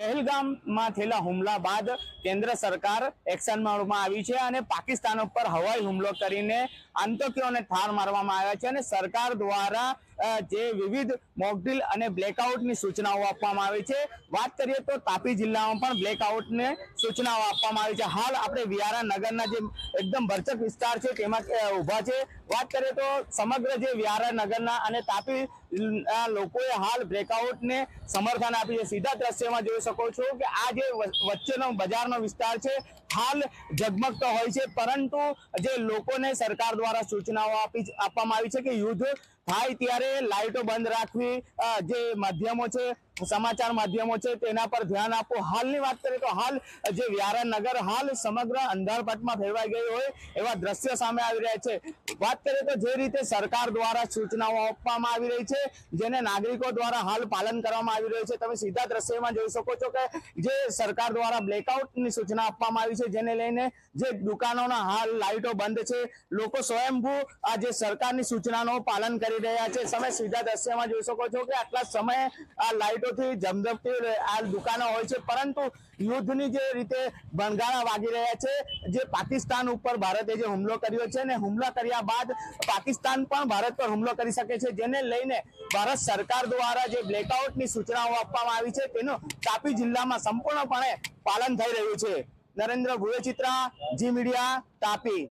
પહેલગામમાં થયેલા હુમલા બાદ કેન્દ્ર સરકાર એક્શન મોડમાં આવી છે અને પાકિસ્તાન ઉપર હવાઈ હુમલો કરીને આતંકીઓને ઠાર મારવામાં આવ્યા છે અને સરકાર દ્વારા જે વિવિધ મોકડ્રીલ અને બ્લેકઆઉટની સૂચનાઓ આપવામાં આવી છે. વાત કરીએ તો તાપી જિલ્લામાં પણ બ્લેકઆઉટને સૂચનાઓ આપવામાં આવી છે. હાલ આપણે વ્યારા નગરના જે એકદમ ભરચક વિસ્તાર છે, તેમાં ઊભા છે. વાત કરીએ તો સમગ્ર જે વ્યારા નગરના અને તાપી લોકોએ હાલ બ્રેકઆઉટને સમર્થન આપ્યું છે. સીધા દ્રશ્યમાં જોઈ શકો છો કે આ જે વચ્ચેનો બજારનો વિસ્તાર છે હાલ ઝગમગતો હોય છે. પરંતુ જે લોકોને સરકાર દ્વારા સૂચનાઓ આપી આપવામાં આવી છે કે યુદ્ધ થાય ત્યારે લાઇટો બંધ રાખવી જે માધ્યમો છે સમાચાર માધ્યમો છે, તેના પર ધ્યાન આપો. હાલની વાત કરીએ તો હાલ જે વ્યારા નગર હાલ સમગ્ર અંધારપટમાં ફેરવાઈ ગયું હોય એવા દ્રશ્યો સામે આવી રહ્યા છે. વાત કરીએ તો જે રીતે સરકાર દ્વારા સૂચનાઓ આપવામાં આવી રહી છે, જેને નાગરિકો દ્વારા હાલ પાલન કરવામાં આવી રહ્યું છે, તમે સીધા દ્રશ્યમાં જોઈ શકો છો કે જે સરકાર દ્વારા બ્લેકઆઉટની સૂચના આપવામાં આવી છે, જેને લઈને જે દુકાનોના હાલ લાઇટો બંધ છે, લોકો સ્વયંભૂ આ જે સરકારની સૂચનાનું પાલન કરી રહ્યા છે. તમે સીધા દ્રશ્યમાં જોઈ શકો છો કે આટલા સમયે આ લાઇટોથી જમઝમતી આ દુકાનો હોય છે. પરંતુ યુદ્ધની જે રીતે ભણગારા વાગી રહ્યા છે, જે પાકિસ્તાન ઉપર ભારતે જે હુમલો કર્યો છે ને હુમલા કર્યા બાદ પાકિસ્તાન પણ ભારત પર હુમલો કરી શકે છે, જેને લઈને ભારત સરકાર દ્વારા જે બ્લેકઆઉટની સૂચનાઓ આપવામાં આવી છે, તેનું તાપી જિલ્લામાં સંપૂર્ણપણે પાલન થઈ રહ્યું છે. નરેન્દ્ર ભુવે જી મીડિયા, તાપી.